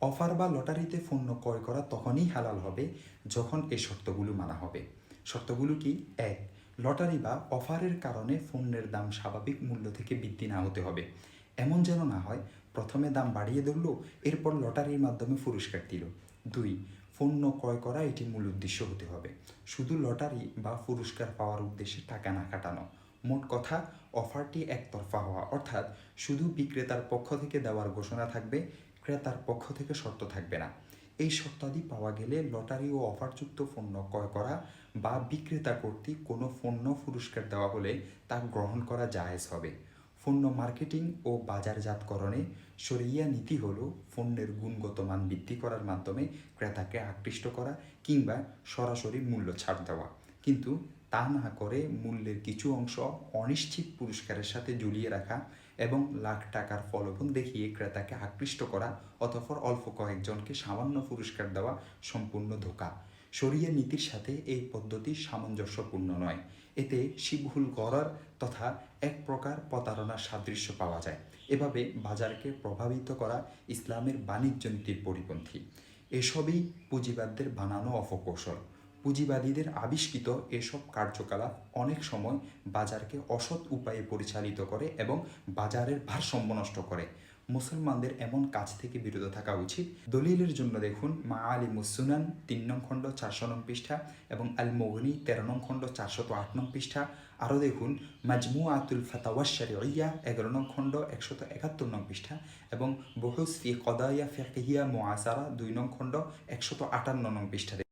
Offer বা লটারিতে পণ্য ক্রয় করা তখনই হালাল হবে যখন এই শর্তগুলো মানা হবে। শর্তগুলো কি? এক, লটারি বা অফারের কারণে পণ্যের দাম স্বাভাবিক মূল্য থেকে বৃদ্ধি না হতে হবে। এমন যেন না হয়, প্রথমে দাম বাড়িয়ে ধরলো, এরপর লটারির মাধ্যমে পুরস্কার দিল। দুই, পণ্য ক্রয় করা এটি মূল উদ্দেশ্য হতে হবে। শুধু লটারি বা পুরস্কার পাওয়ার উদ্দেশ্যে টাকা না কাটানো মোট কথা, অফারটি একতরফা হওয়া, অর্থাৎ শুধু বিক্রেতার পক্ষ থেকে দেওয়ার ঘোষণা থাকবে ক্রেতার পক্ষ থেকে শর্ত থাকবে না। এই শর্তাদি পাওয়া গেলে লটারি ও অফারযুক্ত পণ্য ক্রয় করা বা বিক্রেতা কর্তৃক কোনো পণ্য পুরস্কার দেওয়া হলে তা গ্রহণ করা জায়েজ হবে। পণ্য মার্কেটিং ও বাজারজাতকরণে সরিয়া নীতি হল পণ্যের গুণগত মান বৃদ্ধি করার মাধ্যমে ক্রেতাকে আকৃষ্ট করা কিংবা সরাসরি মূল্য ছাড় দেওয়া। কিন্তু তা না করে মূল্যের কিছু অংশ অনিশ্চিত পুরস্কারের সাথে ঝুলিয়ে রাখা এবং লাখ টাকার ফলবন দেখিয়ে ক্রেতাকে আকৃষ্ট করা অতঃপর অল্প কয়েকজনকে সামান্য পুরস্কার দেওয়া সম্পূর্ণ ধোকা। শরিয়া নীতির সাথে এই পদ্ধতি সামঞ্জস্যপূর্ণ নয়। এতে শিবহুল গড়ার তথা এক প্রকার প্রতারণার সাদৃশ্য পাওয়া যায়। এভাবে বাজারকে প্রভাবিত করা ইসলামের বাণিজ্য নীতির পরিপন্থী। এসবই পুঁজিবাদদের বানানো অপকৌশল। পুঁজিবাদীদের আবিষ্কৃত এসব কার্যকলাপ অনেক সময় বাজারকে অসৎ উপায়ে পরিচালিত করে এবং বাজারের ভারসাম্য নষ্ট করে। মুসলমানদের এমন কাজ থেকে বিরত থাকা উচিত। দলিলের জন্য দেখুন মা আলী মুসুনান তিন নং খণ্ড চারশো নং পৃষ্ঠা এবং আল মগনি তেরো নং খণ্ড চারশত আট নং পৃষ্ঠা। আরও দেখুন মাজমু আতুল ফাতাওয়াশারি ইয়া এগারো নং খণ্ড একশত একাত্তর নং পৃষ্ঠা এবং বহুস ফি কদাইয়া ফেকিয়া মোয়াসারা দুই নং খণ্ড একশত আটান্ন নং পৃষ্ঠা।